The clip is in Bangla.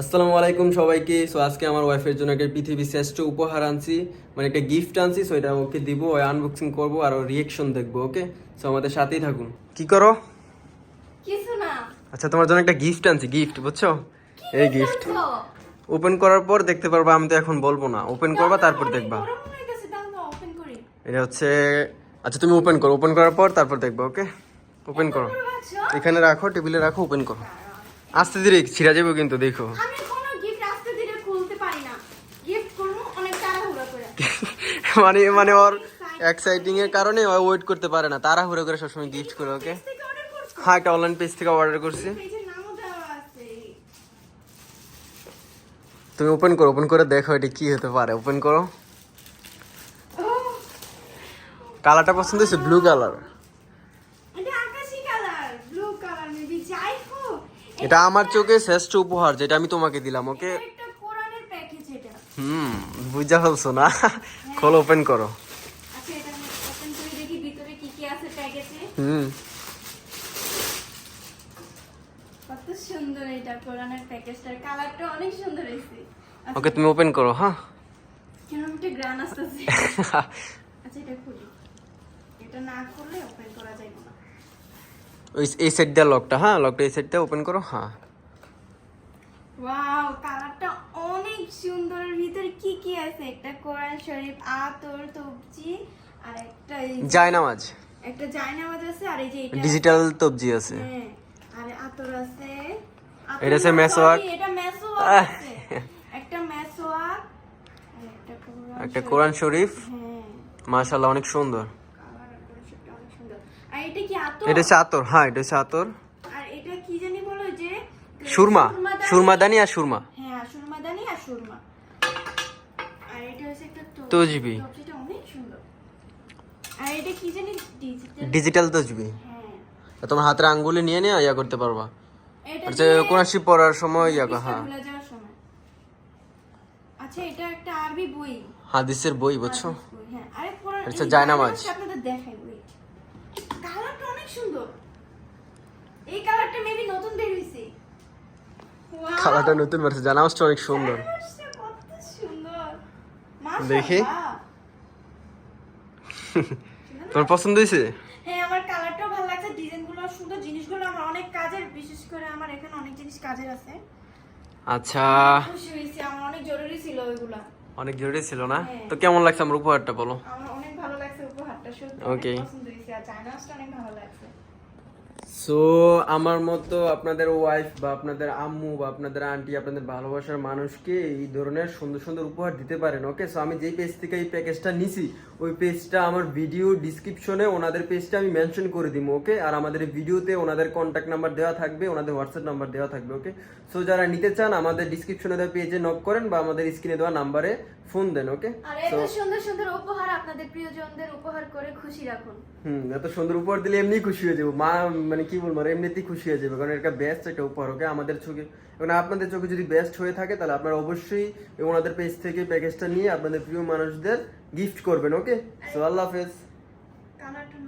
আসসালামু আলাইকুম সবাইকে। সো আজকে আমার ওয়াইফের জন্য একটা পৃথিবীর শ্রেষ্ঠ উপহার আনছি মানে একটা গিফট আনছি সো এটা ওকে দিব ওই আনবক্সিং করব আর ওর রিয়েকশন দেখব ওকে সো আমাদের সাথেই থাকুন। কি করো? কিছু না। আচ্ছা তোমার জন্য একটা গিফট আনছি গিফট বুঝছ? এই গিফট ওপেন করার পর দেখতে পারবা আমি তো এখন বলব না। ওপেন করবা তারপর দেখবা। এটা হচ্ছে আচ্ছা তুমি ওপেন করো ওপেন করার পর তারপর দেখবা ওকে ওপেন করো। এখানে রাখো টেবিলে রাখো ওপেন করো। আস্তে ধীরে ছিঁড়া যাবে কিন্তু দেখো। মানে মানে ওর এক্সাইটিং এর কারণে ও ওয়েট করতে পারে না। তাড়াহুড়ো করে সবসময় গিফট করে ওকে? হ্যাঁ একটা অনলাইন পেজ থেকে অর্ডার করছি। তুমি ওপেন করো ওপেন করে দেখো এটা কি হতে পারে। ওপেন করো। কালারটা পছন্দ হয়েছে? ব্লু কালার এটা আকাশি কালার ব্লু কালার মেবি যাই হোক এটা আমার চোখে শ্রেষ্ঠ উপহার যেটা আমি তোমাকে দিলাম ওকে হুম বুঝা ফেলছো না? খোলো ওপেন করো। হুম। কত সুন্দর এটা কোরআনের প্যাকেজটার কালারটা অনেক সুন্দর হয়েছে। ওকে তুমি ওপেন করো হ্যাঁ? কেমন একটা গ্রান আসতেছে। আচ্ছা এটা খুলি। এটা না করলে ওপেন করা যাবে না। ওই এই সাইড দিয়ে লকটা হ্যাঁ? লকটা এই সাইড দিয়ে ওপেন করো হ্যাঁ। ওয়াও কালারটা অনেক সুন্দর। ভিতরে কি কি আছে? একটা কোরআন শরীফ আতর তবজি আর একটা জায়নামাজ। একটা জায়নামাজ আছে আর এই যে এটা ডিজিটাল তবজি আছে। হ্যাঁ আর আতর আছে। এটা মেসোয়াক। sorry, এটা মেসোয়াক আহ। আছে। একটা মেসোয়াক আর একটা কোরআন শরীফ। হ্যাঁ। মাশাআল্লাহ অনেক সুন্দর কালার আর কনসেপ্টটা অনেক সুন্দর আর এটা হচ্ছে আতর হ্যাঁ এটা হচ্ছে আতর। আর এটা কি জানি বলো যে সুরমা সুরমাদানি। আর সুরমা। হ্যাঁ সুরমাদানি আর সুরমা। আর এটা হচ্ছে একটা তজবি। অনেক সুন্দর। আর এটা কি জানি ডিজিটাল ডিজিটাল হ্যাঁ। তোমার হাতের আঙ্গুলে নিয়ে নিয়ে ইয়া করতে পারবা। আচ্ছা দিয়ে কোন শিব পড়ার সময় ইয়া হ্যাঁ। আচ্ছা এটা একটা আরবি বই। হাদিসের বই বুঝছ? হ্যাঁ। আরে আচ্ছা, জায়নামাজ। আপনাদের দেখাই বই অনেক সুন্দর। এই কালারটা মেবি নতুন বের হইছে। অনেক সুন্দর। কত সুন্দর। দেখি। তোমার পছন্দ হয়েছে হ্যাঁ আমার কালারটাও ভালো লাগছে ডিজাইনগুলো সুন্দর জিনিসগুলো আমার অনেক কাজের বিশেষ করে আমার এখানে অনেক জিনিস কাজের আছে। আচ্ছা। খুশি হয়েছি আমার অনেক জরুরি ছিল ওইগুলা। অনেক জরুরি ছিল না? হ্যাঁ। তো কেমন লাগছে আমার উপহারটা বলো? আমার অনেক ভালো লাগছে উপহারটা সত্যি Okay. সো আমার মতো আপনাদের ওয়াইফ বা আপনাদের আম্মু বা আপনাদের আন্টি আপনাদের ভালোবাসার মানুষকে এই ধরনের সুন্দর সুন্দর উপহার দিতে পারেন ওকে সো আমি যেই পেজ থেকে এই প্যাকেজটা নিছি, ওই পেজটা আমার ভিডিও ডিসক্রিপশনে ওনাদের পেজটা আমি মেনশন করে দিব ওকে আর আমাদের ভিডিওতে ওনাদের কন্ট্যাক্ট নাম্বার দেওয়া থাকবে, ওনাদের হোয়াটসঅ্যাপ নাম্বার দেওয়া থাকবে ওকে সো যারা নিতে চান, আমাদের ডিসক্রিপশনে দেওয়া পেজে নক করেন বা আমাদের স্ক্রিনে দেওয়া নাম্বারে ফোন দেন ওকে আর এত সুন্দর সুন্দর উপহার আপনাদের প্রিয়জনদের উপহার করে খুশি রাখুন। হুম এত সুন্দর উপহার দিলে এমনি খুশি হয়ে যাব। মা মানে কি বলব আর এমনিতেই খুশি হয়ে যাবে কারণ এটা বেস্ট একটা উপহার ওকে আমাদের চোখে এবং আপনাদের চোখে যদি বেস্ট হয়ে থাকে তাহলে আপনারা অবশ্যই ওনাদের পেজ থেকে প্যাকেজটা নিয়ে আপনাদের প্রিয় মানুষদের গিফট করবেন ওকে সো আল্লাহ হাফেজ। কালারটা